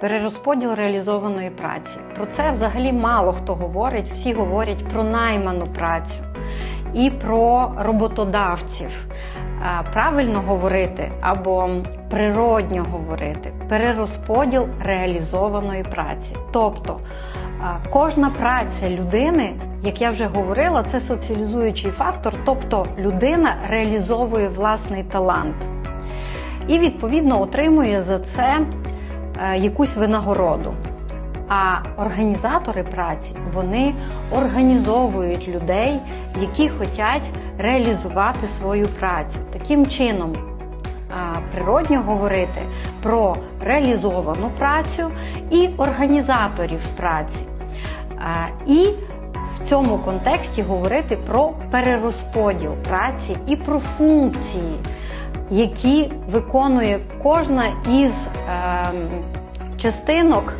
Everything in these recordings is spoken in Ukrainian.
Перерозподіл реалізованої праці. Про це взагалі мало хто говорить. Всі говорять про найману працю і про роботодавців. Правильно говорити або природньо говорити перерозподіл реалізованої праці. Тобто кожна праця людини, як я вже говорила, це соціалізуючий фактор, тобто людина реалізовує власний талант і відповідно отримує за це якусь винагороду. А організатори праці вони організовують людей, які хочуть реалізувати свою працю. Таким чином, е, природньо говорити про реалізовану працю і організаторів праці. Е, І в цьому контексті говорити про перерозподіл праці і про функції, які виконує кожна із ем, частинок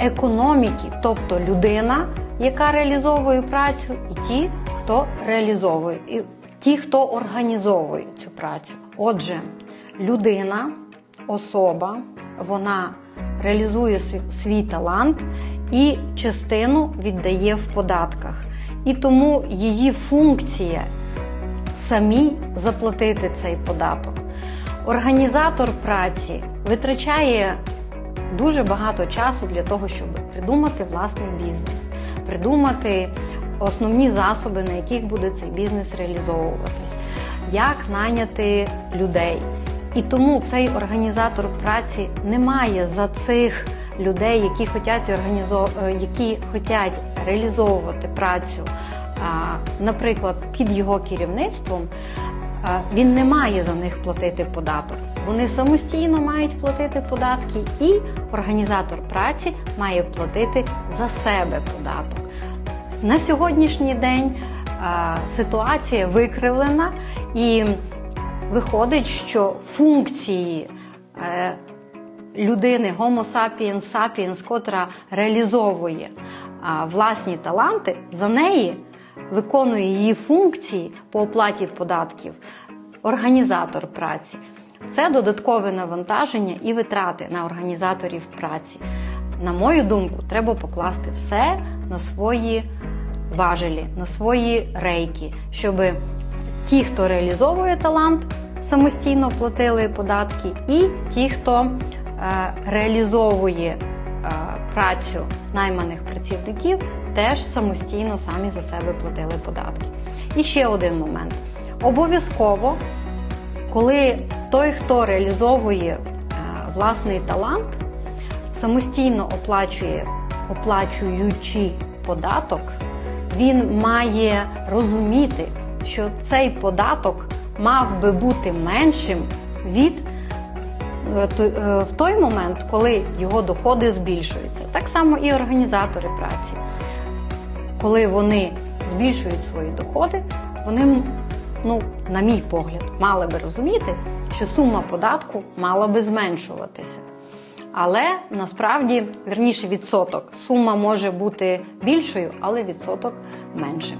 економіки, тобто людина, яка реалізовує працю, і ті, хто реалізовує, і ті, хто організовує цю працю. Отже, людина, особа, вона реалізує свій талант і частину віддає в податках. І тому її функція самій заплатити цей податок. Організатор праці витрачає дуже багато часу для того, щоб придумати власний бізнес, придумати основні засоби, на яких буде цей бізнес реалізовуватись, як найняти людей. І тому цей організатор праці не має за цих людей, які хочуть організов... е, які хочуть реалізовувати працю, наприклад, під його керівництвом, він не має за них платити податок. Вони самостійно мають платити податки, і організатор праці має платити за себе податок. На сьогоднішній день ситуація викривлена і виходить, що функції е, людини Homo sapiens sapiens, котра реалізовує власні таланти, за неї виконує її функції по оплаті податків організатор праці. Це додаткове навантаження і витрати на організаторів праці. На мою думку, треба покласти все на свої важелі, на свої рейки, щоб ті, хто реалізовує талант, самостійно платили податки, і ті, хто е, реалізовує е, працю найманих працівників, теж самостійно самі за себе платили податки. І ще один момент: обов'язково, коли той, хто реалізовує е, власний талант, самостійно оплачує, оплачуючи податок, він має розуміти, що цей податок мав би бути меншим від е, е, в той момент, коли його доходи збільшуються. Так само і організатори праці. Коли вони збільшують свої доходи, вони, ну, на мій погляд, мали би розуміти, що сума податку мала би зменшуватися. Але насправді, верніше, відсоток. Сума може бути більшою, але відсоток меншим.